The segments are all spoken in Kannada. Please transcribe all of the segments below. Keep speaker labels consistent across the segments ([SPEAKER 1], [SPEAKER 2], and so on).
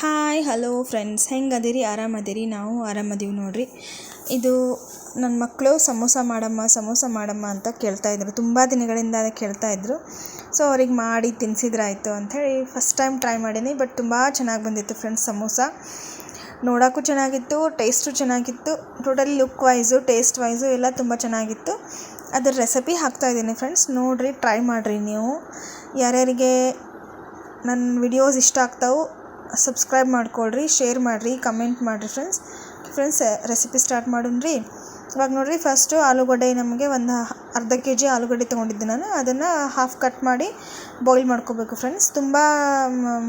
[SPEAKER 1] ಹಾಯ್ ಹಲೋ ಫ್ರೆಂಡ್ಸ್ ಹೆಂಗೆ ಅದೀರಿ ಆರಾಮದಿರಿ? ನಾವು ಆರಾಮದೀವಿ ನೋಡಿರಿ. ಇದು ನನ್ನ ಮಕ್ಕಳು ಸಮೋಸ ಮಾಡಮ್ಮ ಸಮೋಸ ಮಾಡಮ್ಮ ಅಂತ ಕೇಳ್ತಾಯಿದ್ರು ತುಂಬ ದಿನಗಳಿಂದ ಕೇಳ್ತಾಯಿದ್ರು ಸೊ ಅವ್ರಿಗೆ ಮಾಡಿ ತಿನ್ನಿಸಿದ್ರಾಯ್ತು ಅಂಥೇಳಿ ಫಸ್ಟ್ ಟೈಮ್ ಟ್ರೈ ಮಾಡೀನಿ ಬಟ್ ತುಂಬ ಚೆನ್ನಾಗಿ ಬಂದಿತ್ತು ಫ್ರೆಂಡ್ಸ್ ಸಮೋಸ. ನೋಡೋಕ್ಕೂ ಚೆನ್ನಾಗಿತ್ತು ಟೇಸ್ಟು ಚೆನ್ನಾಗಿತ್ತು. Totally look wise taste wise ಎಲ್ಲ ತುಂಬ ಚೆನ್ನಾಗಿತ್ತು. ಅದ್ರ ರೆಸಿಪಿ ಹಾಕ್ತಾಯಿದ್ದೀನಿ ಫ್ರೆಂಡ್ಸ್ ನೋಡಿರಿ ಟ್ರೈ ಮಾಡಿರಿ ನೀವು. ಯಾರ್ಯಾರಿಗೆ ನನ್ನ ವಿಡಿಯೋಸ್ ಇಷ್ಟ ಆಗ್ತಾವೆ ಸಬ್ಸ್ಕ್ರೈಬ್ ಮಾಡ್ಕೊಳ್ರಿ ಶೇರ್ ಮಾಡಿರಿ ಕಮೆಂಟ್ ಮಾಡಿರಿ ಫ್ರೆಂಡ್ಸ್ ಫ್ರೆಂಡ್ಸ್ ರೆಸಿಪಿ ಸ್ಟಾರ್ಟ್ ಮಾಡೋಣ್ರಿ ಇವಾಗ ನೋಡಿರಿ ಫಸ್ಟು ಆಲೂಗಡ್ಡೆ ನಮಗೆ ಒಂದು ಅರ್ಧ ಕೆ ಜಿ ಆಲೂಗಡ್ಡೆ ತೊಗೊಂಡಿದ್ದೆ ನಾನು. ಅದನ್ನು ಹಾಫ್ ಕಟ್ ಮಾಡಿ ಬಾಯ್ಲ್ ಮಾಡ್ಕೋಬೇಕು ಫ್ರೆಂಡ್ಸ್ ತುಂಬ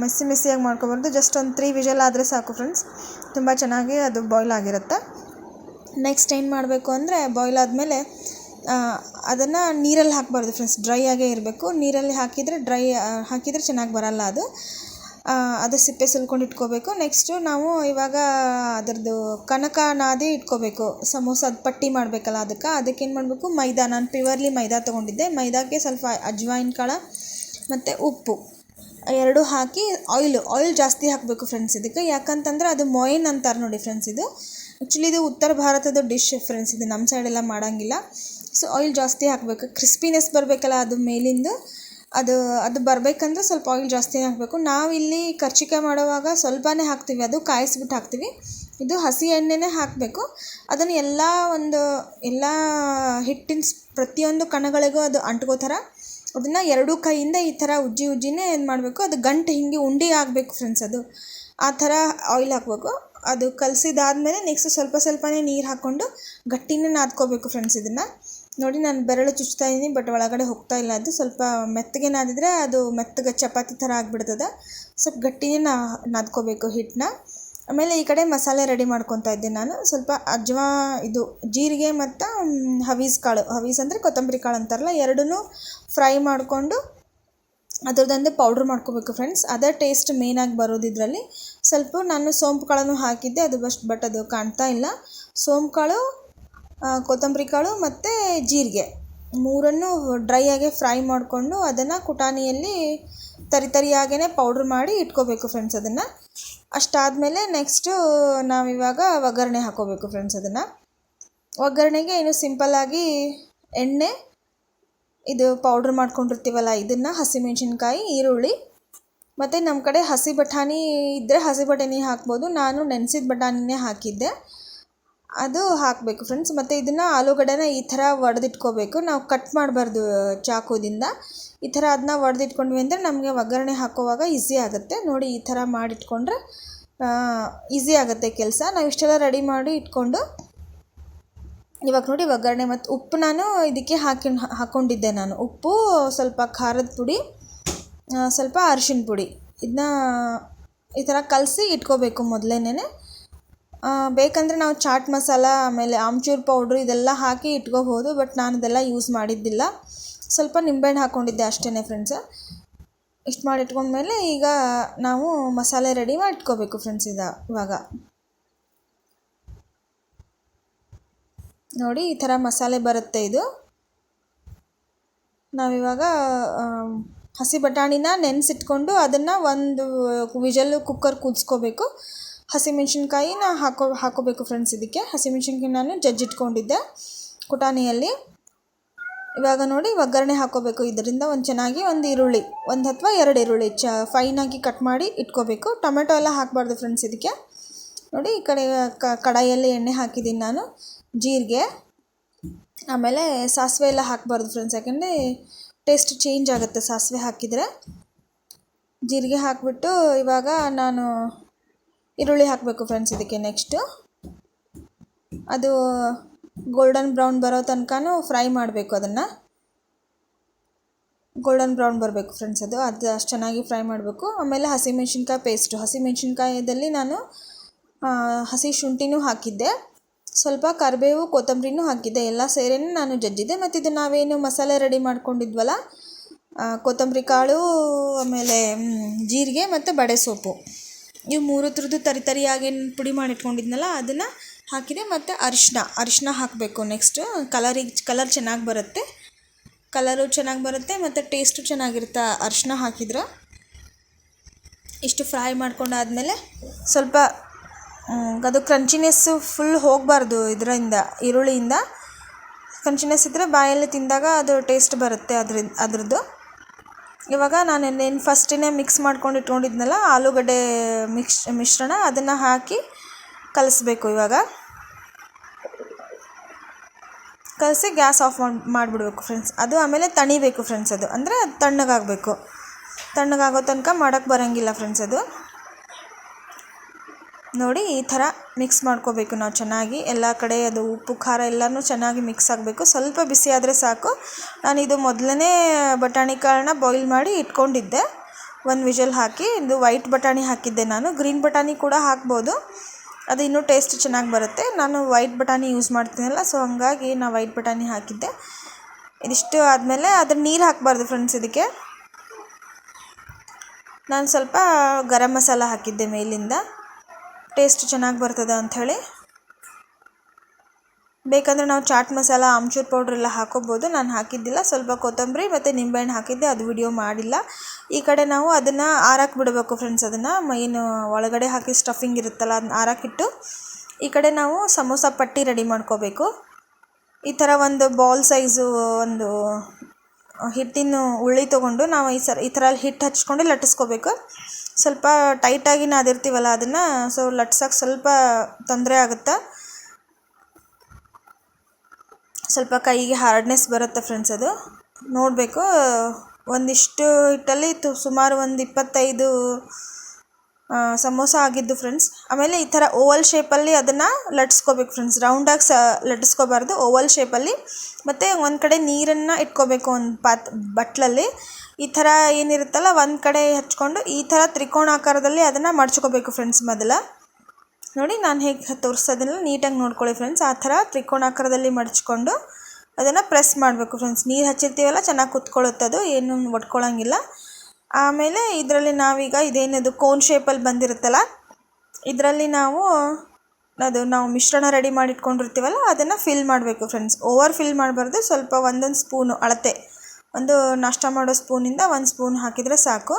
[SPEAKER 1] ಮೆಸ್ಸಿ ಮೆಸ್ಸಿಯಾಗಿ ಮಾಡ್ಕೊಬಾರ್ದು. ಜಸ್ಟ್ ಒಂದು ತ್ರೀ ವಿಜಲ್ ಆದರೆ ಸಾಕು ಫ್ರೆಂಡ್ಸ್ ತುಂಬ ಚೆನ್ನಾಗಿ ಅದು ಬಾಯ್ಲ್ ಆಗಿರುತ್ತೆ. ನೆಕ್ಸ್ಟ್ ಏನು ಮಾಡಬೇಕು ಅಂದರೆ ಬಾಯ್ಲ್ ಆದಮೇಲೆ ಅದನ್ನು ನೀರಲ್ಲಿ ಹಾಕಬಾರ್ದು ಫ್ರೆಂಡ್ಸ್ ಡ್ರೈ ಆಗೇ ಇರಬೇಕು. ನೀರಲ್ಲಿ ಹಾಕಿದರೆ ಡ್ರೈ ಹಾಕಿದರೆ ಚೆನ್ನಾಗಿ ಬರಲ್ಲ ಅದು. ಅದು ಸಿಪ್ಪೆ ಸುಲ್ಕೊಂಡು ಇಟ್ಕೋಬೇಕು. ನೆಕ್ಸ್ಟು ನಾವು ಇವಾಗ ಅದರದ್ದು ಕನಕ ನಾದಿ ಇಟ್ಕೋಬೇಕು. ಸಮೋಸದ ಪಟ್ಟಿ ಮಾಡಬೇಕಲ್ಲ ಅದಕ್ಕೆ. ಅದಕ್ಕೆ ಏನು ಮಾಡಬೇಕು? ಮೈದಾ. ನಾನು ಪ್ಯೂರ್ಲಿ ಮೈದಾ ತೊಗೊಂಡಿದ್ದೆ. ಮೈದಾಕ್ಕೆ ಸ್ವಲ್ಪ ಅಜ್ವಾಯಿನ್ ಕಾಳು ಮತ್ತು ಉಪ್ಪು. ಎರಡೂ ಹಾಕಿ ಆಯಿಲ್ ಆಯಿಲ್ ಜಾಸ್ತಿ ಹಾಕಬೇಕು ಫ್ರೆಂಡ್ಸ್ ಇದಕ್ಕೆ. ಯಾಕಂತಂದ್ರೆ ಅದು ಮೊಯಿನ್ ಅಂತಾರೆ ನೋಡಿ ಫ್ರೆಂಡ್ಸ್ ಇದು. ಆ್ಯಕ್ಚುಲಿ ಇದು ಉತ್ತರ ಭಾರತದ ಡಿಶ್ ಫ್ರೆಂಡ್ಸ್ ಇದು. ನಮ್ಮ ಸೈಡೆಲ್ಲ ಮಾಡೋಂಗಿಲ್ಲ. ಸೊ ಆಯಿಲ್ ಜಾಸ್ತಿ ಹಾಕಬೇಕು. ಕ್ರಿಸ್ಪಿನೆಸ್ ಬರಬೇಕಲ್ಲ ಅದು ಮೇಲಿಂದು. ಅದು ಅದು ಬರಬೇಕಂದ್ರೆ ಸ್ವಲ್ಪ ಆಯಿಲ್ ಜಾಸ್ತಿನೇ ಹಾಕಬೇಕು. ನಾವಿಲ್ಲಿ ಕರ್ಚಿಕಾಯಿ ಮಾಡುವಾಗ ಸ್ವಲ್ಪನೇ ಹಾಕ್ತೀವಿ. ಅದು ಕಾಯಿಸ್ಬಿಟ್ಟು ಹಾಕ್ತೀವಿ. ಇದು ಹಸಿ ಎಣ್ಣೆನೇ ಹಾಕಬೇಕು. ಅದನ್ನು ಎಲ್ಲ ಒಂದು, ಎಲ್ಲ ಹಿಟ್ಟಿನ ಪ್ರತಿಯೊಂದು ಕಣಗಳಿಗೂ ಅದು ಅಂಟ್ಕೋ ಥರ ಅದನ್ನು ಎರಡೂ ಕೈಯಿಂದ ಈ ಥರ ಉಜ್ಜಿ ಉಜ್ಜಿನೇ ಏನು ಮಾಡಬೇಕು. ಅದು ಗಂಟು ಹಿಂಗೆ ಉಂಡೆ ಆಗಬೇಕು ಫ್ರೆಂಡ್ಸ್ ಅದು. ಆ ಥರ ಆಯಿಲ್ ಹಾಕಬೇಕು. ಅದು ಕಲಸಿದಾದ್ಮೇಲೆ ನೆಕ್ಸ್ಟ್ ಸ್ವಲ್ಪ ಸ್ವಲ್ಪನೇ ನೀರು ಹಾಕ್ಕೊಂಡು ಗಟ್ಟಿನೇ ನಾದ್ಕೋಬೇಕು ಫ್ರೆಂಡ್ಸ್ ಇದನ್ನು. ನೋಡಿ, ನಾನು ಬೆರಳು ಚುಚ್ತಾ ಇದ್ದೀನಿ ಬಟ್ ಒಳಗಡೆ ಹೋಗ್ತಾ ಇಲ್ಲ. ಅದು ಸ್ವಲ್ಪ ಮೆತ್ತಗೆ ನಾದಿದ್ರೆ ಅದು ಮೆತ್ತಗೆ ಚಪಾತಿ ಥರ ಆಗಿಬಿಡ್ತದೆ. ಸ್ವಲ್ಪ ಗಟ್ಟಿನೇ ನಾ, ನಾದ್ಕೋಬೇಕು ಹಿಟ್ಟನ್ನ. ಆಮೇಲೆ ಈ ಕಡೆ ಮಸಾಲೆ ರೆಡಿ ಮಾಡ್ಕೊತಾ ಇದ್ದೆ ನಾನು. ಸ್ವಲ್ಪ ಅಜ್ವಾ, ಇದು ಜೀರಿಗೆ ಮತ್ತು ಹವೀಸ್ ಕಾಳು. ಹವೀಸ್ ಅಂದರೆ ಕೊತ್ತಂಬರಿ ಕಾಳು ಅಂತಾರಲ್ಲ ಎರಡೂ ಫ್ರೈ ಮಾಡಿಕೊಂಡು ಅದ್ರದ್ದೊಂದು ಪೌಡ್ರ್ ಮಾಡ್ಕೋಬೇಕು ಫ್ರೆಂಡ್ಸ್ ಅದೇ ಟೇಸ್ಟ್ ಮೇಯ್ನಾಗಿ ಬರೋದು ಇದರಲ್ಲಿ. ಸ್ವಲ್ಪ ನಾನು ಸೋಂಪು ಕಾಳನ್ನು ಹಾಕಿದ್ದೆ, ಅದು ಬಸ್ಟ್ ಬಟ್ ಅದು ಕಾಣ್ತಾ ಇಲ್ಲ. ಸೋಂಪು ಕಾಳು ಕೊತ್ತಂಬರಿ ಕಾಳು ಮತ್ತು ಜೀರಿಗೆ. ಮೂರನ್ನು ಡ್ರೈ ಆಗಿ ಫ್ರೈ ಮಾಡಿಕೊಂಡು ಅದನ್ನು ಕುಟಾಣಿಯಲ್ಲಿ ತರಿ ತರಿಯಾಗೇ ಪೌಡ್ರ್ ಮಾಡಿ ಇಟ್ಕೋಬೇಕು ಫ್ರೆಂಡ್ಸ್ ಅದನ್ನು. ಅಷ್ಟಾದಮೇಲೆ ನೆಕ್ಸ್ಟು ನಾವಿವಾಗ ಒಗ್ಗರಣೆ ಹಾಕೋಬೇಕು ಫ್ರೆಂಡ್ಸ್ ಅದನ್ನು. ಒಗ್ಗರಣೆಗೆ ಏನು ಸಿಂಪಲ್ಲಾಗಿ ಎಣ್ಣೆ, ಇದು ಪೌಡ್ರ್ ಮಾಡ್ಕೊಂಡಿರ್ತೀವಲ್ಲ ಇದನ್ನು, ಹಸಿಮೆಣ್ಸಿನ್ಕಾಯಿ, ಈರುಳ್ಳಿ, ಮತ್ತು ನಮ್ಮ ಕಡೆ ಹಸಿ ಬಟಾಣಿ ಇದ್ದರೆ ಹಸಿ ಬಟಾಣಿ ಹಾಕ್ಬೋದು. ನಾನು ನೆನೆಸಿದ ಬಟಾಣಿನೇ ಹಾಕಿದ್ದೆ. ಅದು ಹಾಕಬೇಕು ಫ್ರೆಂಡ್ಸ್ ಮತ್ತು ಇದನ್ನು ಆಲೂಗಡ್ಡೆನ ಈ ಥರ ಒಡೆದಿಟ್ಕೋಬೇಕು. ನಾವು ಕಟ್ ಮಾಡಬಾರ್ದು ಚಾಕುದಿಂದ. ಈ ಥರ ಅದನ್ನ ಒಡೆದಿಟ್ಕೊಂಡ್ವಿ ಅಂದರೆ ನಮಗೆ ಒಗ್ಗರಣೆ ಹಾಕೋವಾಗ ಈಸಿ ಆಗುತ್ತೆ. ನೋಡಿ ಈ ಥರ ಮಾಡಿಟ್ಕೊಂಡ್ರೆ ಈಸಿ ಆಗುತ್ತೆ ಕೆಲಸ. ನಾವು ಇಷ್ಟೆಲ್ಲ ರೆಡಿ ಮಾಡಿ ಇಟ್ಕೊಂಡು, ಇವಾಗ ನೋಡಿ ಒಗ್ಗರಣೆ ಮತ್ತು ಉಪ್ಪು ನಾನು ಇದಕ್ಕೆ ಹಾಕಿ ಹಾಕ್ಕೊಂಡಿದ್ದೆ ನಾನು. ಉಪ್ಪು, ಸ್ವಲ್ಪ ಖಾರದ ಪುಡಿ ಸ್ವಲ್ಪ ಅರಿಶಿನ ಪುಡಿ. ಇದನ್ನ ಈ ಥರ ಕಲಸಿ ಇಟ್ಕೋಬೇಕು ಮೊದಲೇನೆ ಬೇಕಂದರೆ ನಾವು ಚಾಟ್ ಮಸಾಲ, ಆಮೇಲೆ ಆಮ್ಚೂರ್ ಪೌಡ್ರ್ ಇದೆಲ್ಲ ಹಾಕಿ ಇಟ್ಕೋಬೋದು ಬಟ್ ನಾನು ಇದೆಲ್ಲ ಯೂಸ್ ಮಾಡಿದ್ದಿಲ್ಲ. ಸ್ವಲ್ಪ ನಿಂಬೆಹಣ್ಣು ಹಾಕ್ಕೊಂಡಿದ್ದೆ ಅಷ್ಟೇ ಫ್ರೆಂಡ್ಸ್ ಇಷ್ಟು ಮಾಡಿ ಇಟ್ಕೊಂಡ್ಮೇಲೆ ಈಗ ನಾವು ಮಸಾಲೆ ರೆಡಿ ಮಾಡಿಟ್ಕೋಬೇಕು ಫ್ರೆಂಡ್ಸ್ ಇದು ಇವಾಗ. ನೋಡಿ, ಈ ಥರ ಮಸಾಲೆ ಬರುತ್ತೆ ಇದು. ನಾವಿವಾಗ ಹಸಿ ಬಟಾಣಿನ ನೆನೆಸಿಟ್ಕೊಂಡು ಅದನ್ನು ಒಂದು ವಿಜಲ್ಲು ಕುಕ್ಕರ್ ಕೂದಿಸ್ಕೋಬೇಕು. ಹಸಿಮೆಣ್ಸಿನ್ಕಾಯಿನ ಹಾಕೋ, ಹಾಕೋಬೇಕು ಫ್ರೆಂಡ್ಸ್ ಇದಕ್ಕೆ. ಹಸಿಮೆಣ್ಸಿನ್ಕಾಯಿ ನಾನು ಜಜ್ಜಿಟ್ಕೊಂಡಿದ್ದೆ ಕುಟಾಣಿಯಲ್ಲಿ. ಇವಾಗ ನೋಡಿ ಒಗ್ಗರಣೆ ಹಾಕೋಬೇಕು. ಇದರಿಂದ ಒಂದು ಚೆನ್ನಾಗಿ ಒಂದು ಈರುಳ್ಳಿ, ಒಂದು ಅಥವಾ ಎರಡು ಈರುಳ್ಳಿ ಚ ಫೈನಾಗಿ ಕಟ್ ಮಾಡಿ ಇಟ್ಕೋಬೇಕು. ಟೊಮೆಟೊ ಎಲ್ಲ ಹಾಕಬಾರ್ದು ಫ್ರೆಂಡ್ಸ್ ಇದಕ್ಕೆ. ನೋಡಿ, ಈ ಕಡೆ ಕಡಾಯಲ್ಲಿ ಎಣ್ಣೆ ಹಾಕಿದ್ದೀನಿ ನಾನು, ಜೀರಿಗೆ. ಆಮೇಲೆ ಸಾಸಿವೆ ಎಲ್ಲ ಹಾಕಬಾರ್ದು ಫ್ರೆಂಡ್ಸ್ ಯಾಕೆಂದರೆ ಟೇಸ್ಟ್ ಚೇಂಜ್ ಆಗುತ್ತೆ ಸಾಸಿವೆ ಹಾಕಿದರೆ. ಜೀರಿಗೆ ಹಾಕಿಬಿಟ್ಟು ಇವಾಗ ನಾನು ಈರುಳ್ಳಿ ಹಾಕಬೇಕು ಫ್ರೆಂಡ್ಸ್ ಇದಕ್ಕೆ ನೆಕ್ಸ್ಟು ಅದು ಗೋಲ್ಡನ್ ಬ್ರೌನ್ ಬರೋ ತನಕನೂ ಫ್ರೈ ಮಾಡಬೇಕು ಅದನ್ನು. ಗೋಲ್ಡನ್ ಬ್ರೌನ್ ಬರಬೇಕು ಫ್ರೆಂಡ್ಸ್ ಅದು ಅದು ಅಷ್ಟು ಚೆನ್ನಾಗಿ ಫ್ರೈ ಮಾಡಬೇಕು. ಆಮೇಲೆ ಹಸಿಮೆಣ್ಸಿನ್ಕಾಯಿ ಪೇಸ್ಟು ಹಸಿಮೆಣ್ಸಿನ್ಕಾಯದಲ್ಲಿ ನಾನು ಹಸಿ ಶುಂಠಿನೂ ಹಾಕಿದ್ದೆ. ಸ್ವಲ್ಪ ಕರಿಬೇವು, ಕೊತ್ತಂಬರಿನೂ ಹಾಕಿದ್ದೆ. ಎಲ್ಲ ಸೇರೇ ನಾನು ಜಜ್ಜಿದ್ದೆ. ಮತ್ತು ಇದು ನಾವೇನು ಮಸಾಲೆ ರೆಡಿ ಮಾಡ್ಕೊಂಡಿದ್ವಲ್ಲ ಕೊತ್ತಂಬರಿ ಕಾಳು, ಆಮೇಲೆ ಜೀರಿಗೆ ಮತ್ತು ಬಡೆ ಸೊಪ್ಪು ಇವು ಮೂರು ಥರದ್ದು ತರಿ ತರಿಯಾಗಿ ಪುಡಿ ಮಾಡಿ ಇಟ್ಕೊಂಡಿದ್ನಲ್ಲ ಅದನ್ನು ಹಾಕಿದೆ. ಮತ್ತು ಅರಿಶಿನ ಅರಿಶಿನ ಹಾಕಬೇಕು ನೆಕ್ಸ್ಟು ಕಲರಿಗೆ ಕಲರ್ ಚೆನ್ನಾಗಿ ಬರುತ್ತೆ. ಕಲರು ಚೆನ್ನಾಗಿ ಬರುತ್ತೆ, ಮತ್ತು ಟೇಸ್ಟು ಚೆನ್ನಾಗಿರುತ್ತೆ ಅರಿಶಿನ ಹಾಕಿದ್ರೆ. ಇಷ್ಟು ಫ್ರೈ ಮಾಡ್ಕೊಂಡಾದಮೇಲೆ ಸ್ವಲ್ಪ ಅದು ಕ್ರಂಚಿನೆಸ್ಸು ಫುಲ್ ಹೋಗಬಾರ್ದು ಇದರಿಂದ, ಈರುಳ್ಳಿಯಿಂದ. ಕ್ರಂಚಿನೆಸ್ ಇದ್ದರೆ ಬಾಯಲ್ಲಿ ತಿಂದಾಗ ಅದು ಟೇಸ್ಟ್ ಬರುತ್ತೆ ಅದ್ರಿಂದ ಅದ್ರದ್ದು. ಇವಾಗ ನಾನು ಇನ್ನೇನು ಫಸ್ಟಿನೇ ಮಿಕ್ಸ್ ಮಾಡ್ಕೊಂಡು ಇಟ್ಕೊಂಡಿದ್ನಲ್ಲ, ಆಲೂಗಡ್ಡೆ ಮಿಕ್ಸ್ ಮಿಶ್ರಣ ಅದನ್ನು ಹಾಕಿ ಕಲಿಸ್ಬೇಕು ಇವಾಗ. ಕಲಸಿ ಗ್ಯಾಸ್ ಆಫ್ ಮಾಡಿ ಮಾಡಿಬಿಡ್ಬೇಕು ಫ್ರೆಂಡ್ಸ್ ಅದು ಆಮೇಲೆ ತಣಿಬೇಕು ಫ್ರೆಂಡ್ಸ್ ಅದು. ಅಂದರೆ ಅದು ತಣ್ಣಗಾಗಬೇಕು. ತಣ್ಣಗಾಗೋ ತನಕ ಮಾಡೋಕ್ಕೆ ಬರೋಂಗಿಲ್ಲ ಫ್ರೆಂಡ್ಸ್ ಅದು. ನೋಡಿ ಈ ಥರ ಮಿಕ್ಸ್ ಮಾಡ್ಕೋಬೇಕು ನಾವು ಚೆನ್ನಾಗಿ. ಎಲ್ಲ ಕಡೆ ಅದು ಉಪ್ಪು, ಖಾರ ಎಲ್ಲನೂ ಚೆನ್ನಾಗಿ ಮಿಕ್ಸ್ ಆಗಬೇಕು. ಸ್ವಲ್ಪ ಬಿಸಿ ಆದರೆ ಸಾಕು. ನಾನು ಇದು ಮೊದಲನೇ ಬಟಾಣಿ ಕಾಳನ್ನ ಬಾಯ್ಲ್ ಮಾಡಿ ಇಟ್ಕೊಂಡಿದ್ದೆ. ಒಂದು ವಿಜಲ್ ಹಾಕಿ, ಇದು ವೈಟ್ ಬಟಾಣಿ ಹಾಕಿದ್ದೆ ನಾನು. ಗ್ರೀನ್ ಬಟಾಣಿ ಕೂಡ ಹಾಕ್ಬೋದು. ಅದು ಇನ್ನೂ ಟೇಸ್ಟ್ ಚೆನ್ನಾಗಿ ಬರುತ್ತೆ. ನಾನು ವೈಟ್ ಬಟಾಣಿ ಯೂಸ್ ಮಾಡ್ತೀನಲ್ಲ ಸೊ ಹಂಗಾಗಿ ನಾನು ವೈಟ್ ಬಟಾಣಿ ಹಾಕಿದ್ದೆ. ಇದಿಷ್ಟು ಆದಮೇಲೆ ಅದ್ರ ನೀರು ಹಾಕಬಾರ್ದು ಫ್ರೆಂಡ್ಸ್ ಇದಕ್ಕೆ. ನಾನು ಸ್ವಲ್ಪ ಗರಂ ಮಸಾಲ ಹಾಕಿದ್ದೆ ಮೇಲಿಂದ. ಟೇಸ್ಟ್ ಚೆನ್ನಾಗಿ ಬರ್ತದೆ ಅಂಥೇಳಿ. ಬೇಕಂದರೆ ನಾವು ಚಾಟ್ ಮಸಾಲ ಆಮ್ಚೂರ್ ಪೌಡ್ರ್ ಎಲ್ಲ ಹಾಕೋಬೋದು. ನಾನು ಹಾಕಿದ್ದಿಲ್ಲ. ಸ್ವಲ್ಪ ಕೊತ್ತಂಬರಿ ಮತ್ತು ನಿಂಬೆಹಣ್ಣು ಹಾಕಿದ್ದೆ. ಅದು ವಿಡಿಯೋ ಮಾಡಿಲ್ಲ. ಈ ಕಡೆ ನಾವು ಅದನ್ನು ಆರಕ್ಕೆ ಬಿಡಬೇಕು ಫ್ರೆಂಡ್ಸ್ ಅದನ್ನು. ಏನು ಒಳಗಡೆ ಹಾಕಿ ಸ್ಟಫಿಂಗ್ ಇರುತ್ತಲ್ಲ ಅದನ್ನ ಆರಾಕಿಟ್ಟು ಈ ಕಡೆ ನಾವು ಸಮೋಸ ಪಟ್ಟಿ ರೆಡಿ ಮಾಡ್ಕೋಬೇಕು. ಈ ಥರ ಒಂದು ಬಾಲ್ ಸೈಜು ಒಂದು ಹಿಟ್ಟಿನ ಉಳ್ಳಿ ತೊಗೊಂಡು ನಾವು ಈ ಸರ, ಈ ಥರ ಹಿಟ್ಟು ಹಚ್ಕೊಂಡು ಲಟ್ಟಿಸ್ಕೋಬೇಕು. ಸ್ವಲ್ಪ ಟೈಟಾಗಿ ನಾದಿರ್ತೀವಲ್ಲ ಅದನ್ನು ಸೊ ಲಟ್ಸೋಕೆ ಸ್ವಲ್ಪ ತೊಂದರೆ ಆಗುತ್ತೆ? ಸ್ವಲ್ಪ ಕೈಗೆ ಹಾರ್ಡ್ನೆಸ್ ಬರುತ್ತೆ ಫ್ರೆಂಡ್ಸ್ ಅದು. ನೋಡಬೇಕು, ಒಂದಿಷ್ಟು ಹಿಟ್ಟಲ್ಲಿ ತು ಸುಮಾರು ಒಂದು ಇಪ್ಪತ್ತೈದು ಸಮೋಸ ಆಗಿದ್ದು ಫ್ರೆಂಡ್ಸ್ ಆಮೇಲೆ ಈ ಥರ ಓವಲ್ ಶೇಪಲ್ಲಿ ಅದನ್ನು ಲಟ್ಸ್ಕೋಬೇಕು ಫ್ರೆಂಡ್ಸ್ ರೌಂಡಾಗಿ ಸ, ಲಟ್ಸ್ಕೋಬಾರ್ದು ಓವಲ್ ಶೇಪಲ್ಲಿ ಮತ್ತು ಒಂದು ಕಡೆ ನೀರನ್ನು ಇಟ್ಕೋಬೇಕು ಒಂದು ಪಾತ್, ಬಟ್ಲಲ್ಲಿ. ಈ ಥರ ಏನಿರುತ್ತಲ್ಲ, ಒಂದು ಕಡೆ ಹಚ್ಕೊಂಡು ಈ ಥರ ತ್ರಿಕೋಣಾಕಾರದಲ್ಲಿ ಅದನ್ನು ಮಡ್ಚ್ಕೋಬೇಕು ಫ್ರೆಂಡ್ಸ್ ಮೊದಲ. ನೋಡಿ, ನಾನು ಹೇಗೆ ತೋರಿಸೋದನ್ನ ನೀಟಾಗಿ ನೋಡ್ಕೊಳ್ಳಿ ಫ್ರೆಂಡ್ಸ್ ಆ ಥರ ತ್ರಿಕೋಣಾಕಾರದಲ್ಲಿ ಮಡಚ್ಕೊಂಡು ಅದನ್ನು ಪ್ರೆಸ್ ಮಾಡಬೇಕು ಫ್ರೆಂಡ್ಸ್ ನೀರು ಹಚ್ಚಿರ್ತೀವಲ್ಲ, ಚೆನ್ನಾಗಿ ಕುತ್ಕೊಳ್ಳುತ್ತೆ ಅದು ಏನು ಒಡ್ಕೊಳ್ಳೋಂಗಿಲ್ಲ ಆಮೇಲೆ ಇದರಲ್ಲಿ ನಾವೀಗ ಇದೇನದು ಕೋನ್ ಶೇಪಲ್ಲಿ ಬಂದಿರುತ್ತಲ್ಲ, ಇದರಲ್ಲಿ ನಾವು ಅದು ನಾವು ಮಿಶ್ರಣ ರೆಡಿ ಮಾಡಿ ಇಟ್ಕೊಂಡಿರ್ತೀವಲ್ಲ ಅದನ್ನು ಫಿಲ್ ಮಾಡಬೇಕು ಫ್ರೆಂಡ್ಸ್ ಓವರ್ ಫಿಲ್ ಮಾಡಬಾರ್ದು, ಸ್ವಲ್ಪ ಒಂದೊಂದು ಸ್ಪೂನು ಅಳತೆ. ಒಂದು ನಾಷ್ಟ ಮಾಡೋ ಸ್ಪೂನಿಂದ ಒಂದು ಸ್ಪೂನ್ ಹಾಕಿದರೆ ಸಾಕು.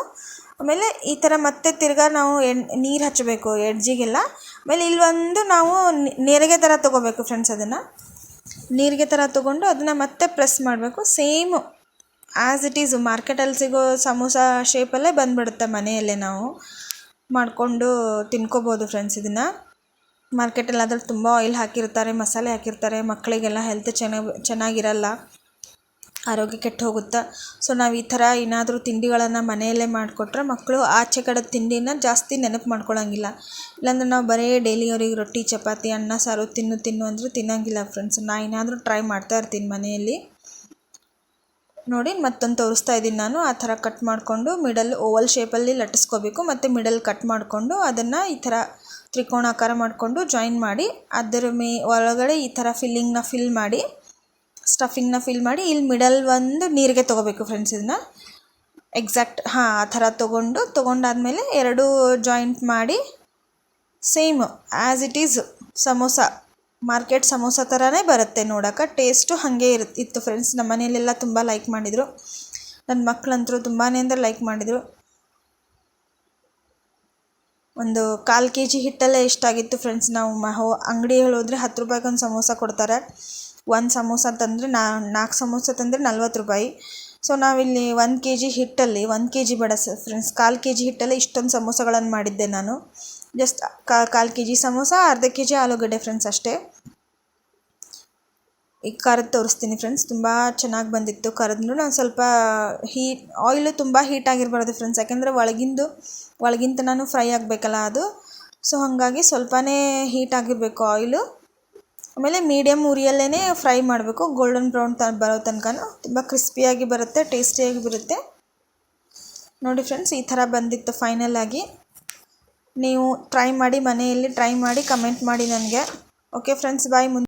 [SPEAKER 1] ಆಮೇಲೆ ಈ ಥರ ಮತ್ತೆ ತಿರ್ಗಾ ನಾವು ಎಣ್, ನೀರು ಹಚ್ಚಬೇಕು ಎಡ್ಜಿಗೆಲ್ಲ ಆಮೇಲೆ ಇಲ್ಲಿ ಒಂದು ನಾವು ನೆರಿಗೆ ಥರ ತೊಗೋಬೇಕು ಫ್ರೆಂಡ್ಸ್ ಅದನ್ನು. ನೀರಿಗೆ ಥರ ತೊಗೊಂಡು ಅದನ್ನು ಮತ್ತೆ ಪ್ರೆಸ್ ಮಾಡಬೇಕು. ಸೇಮು ಆ್ಯಸ್ ಇಟ್ ಈಸ್ ಮಾರ್ಕೆಟಲ್ಲಿ ಸಿಗೋ ಸಮೋಸ ಶೇಪಲ್ಲೇ ಬಂದುಬಿಡುತ್ತೆ ಮನೆಯಲ್ಲೇ ನಾವು. ಮಾಡಿಕೊಂಡು ತಿನ್ಕೋಬೋದು ಫ್ರೆಂಡ್ಸ್ ಇದನ್ನು. ಮಾರ್ಕೆಟಲ್ಲಿ ಅದ್ರಲ್ಲಿ ತುಂಬ ಆಯಿಲ್ ಹಾಕಿರ್ತಾರೆ, ಮಸಾಲೆ ಹಾಕಿರ್ತಾರೆ, ಮಕ್ಕಳಿಗೆಲ್ಲ ಹೆಲ್ತ್ ಚೆನ್ನಾಗಿ ಚೆನ್ನಾಗಿರಲ್ಲ. ಆರೋಗ್ಯ ಕೆಟ್ಟು ಹೋಗುತ್ತೆ. ಸೊ ನಾವು ಈ ಥರ ಏನಾದರೂ ತಿಂಡಿಗಳನ್ನು ಮನೆಯಲ್ಲೇ ಮಾಡಿಕೊಟ್ರೆ ಮಕ್ಕಳು ಆಚೆ ಕಡೆ ತಿಂಡಿನ ಜಾಸ್ತಿ ನೆನಪು ಮಾಡ್ಕೊಳ್ಳೋಂಗಿಲ್ಲ ಇಲ್ಲಾಂದ್ರೆ ನಾವು ಬರೀ ಡೈಲಿ ಅವ್ರಿಗೆ ರೊಟ್ಟಿ, ಚಪಾತಿ, ಅನ್ನ, ಸಾರು ತಿನ್ನು ತಿನ್ನು ಅಂದರೆ ತಿನ್ನೋಂಗಿಲ್ಲ ಫ್ರೆಂಡ್ಸ್ ನಾನು ಏನಾದರೂ ಟ್ರೈ ಮಾಡ್ತಾ ಇರ್ತೀನಿ ಮನೆಯಲ್ಲಿ. ನೋಡಿ, ಮತ್ತೊಂದು ತೋರಿಸ್ತಾ ಇದ್ದೀನಿ ನಾನು. ಆ ಥರ ಕಟ್ ಮಾಡಿಕೊಂಡು ಮಿಡಲ್ ಓವಲ್ ಶೇಪಲ್ಲಿ ಲಟ್ಟಿಸ್ಕೋಬೇಕು. ಮತ್ತು ಮಿಡಲ್ ಕಟ್ ಮಾಡಿಕೊಂಡು ಅದನ್ನು ಈ ಥರ ತ್ರಿಕೋಣಾಕಾರ ಮಾಡಿಕೊಂಡು ಜಾಯಿನ್ ಮಾಡಿ, ಅದರ ಮೇ, ಒಳಗಡೆ ಈ ಥರ ಫಿಲ್ಲಿಂಗ್ನ ಫಿಲ್ ಮಾಡಿ ಸ್ಟಫಿಂಗ್ನ ಫಿಲ್ ಮಾಡಿ, ಇಲ್ಲಿ ಮಿಡಲ್ ಒಂದು ನೀರಿಗೆ ತೊಗೋಬೇಕು ಫ್ರೆಂಡ್ಸ್ ಇದನ್ನ. ಎಕ್ಸಾಕ್ಟ್ ಹಾಂ, ಆ ಥರ ತೊಗೊಂಡು, ತೊಗೊಂಡಾದಮೇಲೆ ಎರಡು ಜಾಯಿಂಟ್ ಮಾಡಿ same as it is samosa. Market samosa ಥರನೇ ಬರುತ್ತೆ ನೋಡೋಕೆ ಟೇಸ್ಟು ಹಾಗೆ ಇರು, ಇತ್ತು ಫ್ರೆಂಡ್ಸ್ ನಮ್ಮ ಮನೆಯಲ್ಲೆಲ್ಲ ತುಂಬ ಲೈಕ್ ಮಾಡಿದರು. ನನ್ನ ಮಕ್ಕಳಂತರೂ ತುಂಬಾ ಅಂದರೆ ಲೈಕ್ ಮಾಡಿದರು. ಒಂದು ಕಾಲು ಕೆ ಜಿ ಹಿಟ್ಟಲ್ಲೇ ಎಷ್ಟಾಗಿತ್ತು ಫ್ರೆಂಡ್ಸ್ ನಾವು ಮ, ಹೋ ಅಂಗಡಿಯಲ್ಲಿ ಹೋದರೆ ಹತ್ತು ರೂಪಾಯಿಗೆ ಒಂದು ಸಮೋಸ ಕೊಡ್ತಾರೆ. ಒಂದು ಸಮೋಸ ತಂದರೆ ನಾ ನಾಲ್ಕು ಸಮೋಸ ತಂದರೆ ನಲ್ವತ್ತು ರೂಪಾಯಿ. ಸೊ ನಾವಿಲ್ಲಿ ಒಂದು ಕೆ ಜಿ ಹಿಟ್ಟಲ್ಲಿ, ಒಂದು ಕೆ ಜಿ ಬೇಡ ಫ್ರೆಂಡ್ಸ್ ಕಾಲು ಕೆ ಜಿ ಹಿಟ್ಟಲ್ಲೇ ಇಷ್ಟೊಂದು ಸಮೋಸಗಳನ್ನು ಮಾಡಿದ್ದೆ ನಾನು. ಜಸ್ಟ್ ಕಾಲು ಕೆ ಜಿ ಸಮೋಸ, ಅರ್ಧ ಕೆ ಜಿ ಆಲೂಗಡ್ಡೆ ಫ್ರೆಂಡ್ಸ್ ಅಷ್ಟೇ. ಈಗ ಕರೆದು ತೋರಿಸ್ತೀನಿ ಫ್ರೆಂಡ್ಸ್ ತುಂಬ ಚೆನ್ನಾಗಿ ಬಂದಿತ್ತು ಕರೆದ್ರು ನಾನು ಸ್ವಲ್ಪ ಹೀಟ್ ಆಯಿಲು ತುಂಬ ಹೀಟ್ ಆಗಿರಬಾರ್ದು ಫ್ರೆಂಡ್ಸ್ ಯಾಕೆಂದರೆ ಒಳಗಿಂದು ಒಳಗಿಂದ ನಾನು ಫ್ರೈ ಆಗಬೇಕಲ್ಲ ಅದು. ಸೊ ಹಾಗಾಗಿ ಸ್ವಲ್ಪನೇ ಹೀಟ್ ಆಗಿರಬೇಕು ಆಯಿಲು ಆಮೇಲೆ ಮೀಡಿಯಮ್ ಉರಿಯಲ್ಲೇ ಫ್ರೈ ಮಾಡಬೇಕು. ಗೋಲ್ಡನ್ ಬ್ರೌನ್ ತ, ಬರೋ ತನಕನೂ ತುಂಬ ಕ್ರಿಸ್ಪಿಯಾಗಿ ಬರುತ್ತೆ ಟೇಸ್ಟಿಯಾಗಿ ಬರುತ್ತೆ. ನೋಡಿ ಫ್ರೆಂಡ್ಸ್ ಈ ಥರ ಬಂದಿತ್ತು ಫೈನಲ್ ಆಗಿ ನೀವು ಟ್ರೈ ಮಾಡಿ ಮನೆಯಲ್ಲಿ ಟ್ರೈ ಮಾಡಿ ಕಮೆಂಟ್ ಮಾಡಿ ನನಗೆ. ಓಕೆ ಫ್ರೆಂಡ್ಸ್ ಬಾಯ್ ಮುಂದೆ.